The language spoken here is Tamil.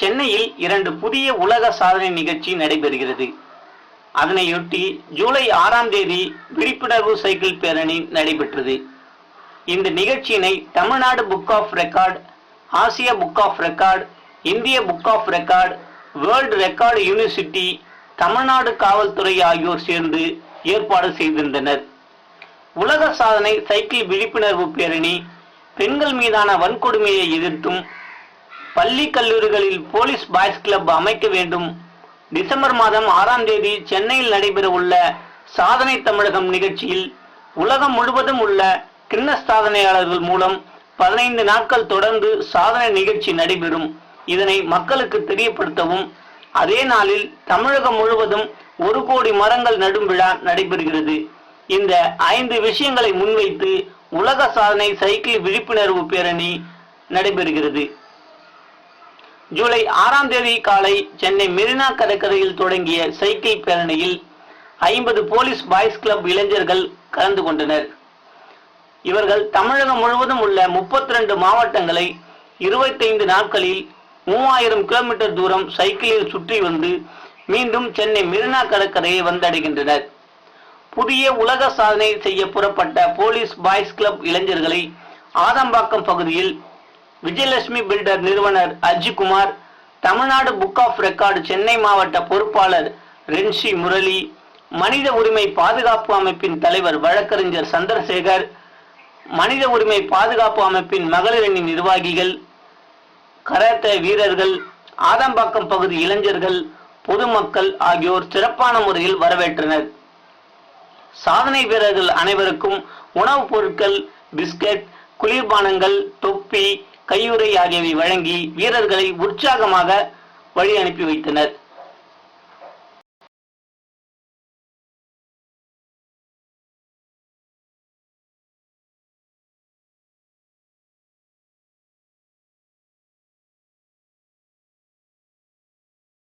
சென்னையில் இரண்டு புதிய உலக சாதனை நிகழ்ச்சி நடைபெறுகிறது. அதனையொட்டி ஜூலை ஆறாம் தேதி விழிப்புணர்வு சைக்கிள் பேரணி நடைபெற்றது. இந்த நிகழ்ச்சியினை தமிழ்நாடு புக் ஆஃப் ரெக்கார்ட் ஆசிய புக் ஆஃப் ரெக்கார்ட் இந்திய book of record world record university Tamil Nadu காவல்துறை ஆகியோர் சேர்ந்து ஏற்பாடு செய்திருந்தனர். உலக சாதனை சைக்கிள் விழிப்புணர்வு பேரணி பெண்கள் மீதான வன்கொடுமையை எதிர்த்தும் பள்ளி கல்லூரிகளில் போலீஸ் பாய்ஸ் கிளப் அமைக்க வேண்டும். டிசம்பர் மாதம் ஆறாம் தேதி சென்னையில் நடைபெற உள்ள சாதனை தமிழகம் நிகழ்ச்சியில் உலகம் முழுவதும் உள்ள கின்னஸ் சாதனையாளர்கள் மூலம் பதினைந்து நாட்கள் தொடர்ந்து சாதனை நிகழ்ச்சி நடைபெறும். இதனை மக்களுக்கு தெரியப்படுத்தவும் அதே நாளில் தமிழகம் முழுவதும் ஒரு கோடி மரங்கள் நடும் விழா நடைபெறுகிறது. இந்த ஐந்து விஷயங்களை முன்வைத்து உலக சாதனை சைக்கிள் விழிப்புணர்வு பேரணி நடைபெறுகிறது. ஜூலை ஆறாம் தேதி காலை சென்னை மெரினா கடற்கரையில் தொடங்கிய சைக்கிள் பேரணியில் ஐம்பது போலீஸ் பாய்ஸ் கிளப் இளைஞர்கள் கலந்து கொண்டனர். இவர்கள் தமிழகம் முழுவதும் உள்ள 32 மாவட்டங்களை 25 நாட்களில் மூவாயிரம் கிலோமீட்டர் தூரம் சைக்கிளில் சுற்றி வந்து மீண்டும் சென்னை மெரினா கடற்கரையை வந்தடைகின்றனர். புதிய உலக சாதனை செய்ய புறப்பட்ட போலீஸ் பாய்ஸ் கிளப் இளைஞர்களை ஆதம்பாக்கம் பகுதியில் விஜயலட்சுமி பில்டர் நிறுவனர் Ajikumar Tamil Nadu book of record Chennai மாவட்ட பொறுப்பாளர் ரென்ஷி முரளி மனித உரிமை பாதுகாப்பு அமைப்பின் தலைவர் வழக்கறிஞர் சந்திரசேகர் மனித உரிமை பாதுகாப்பு அமைப்பின் மகளிரணி நிர்வாகிகள் கராத்தே வீரர்கள் ஆதம்பாக்கம் பகுதி இளைஞர்கள் பொதுமக்கள் ஆகியோர் சிறப்பான முறையில் வரவேற்றனர். சாதனை வீரர்கள் அனைவருக்கும் உணவுப் பொருட்கள் பிஸ்கட் குளிர்பானங்கள் தொப்பி கையுறை ஆகியவை வழங்கி வீரர்களை உற்சாகமாக வழி அனுப்பி வைத்தனர்.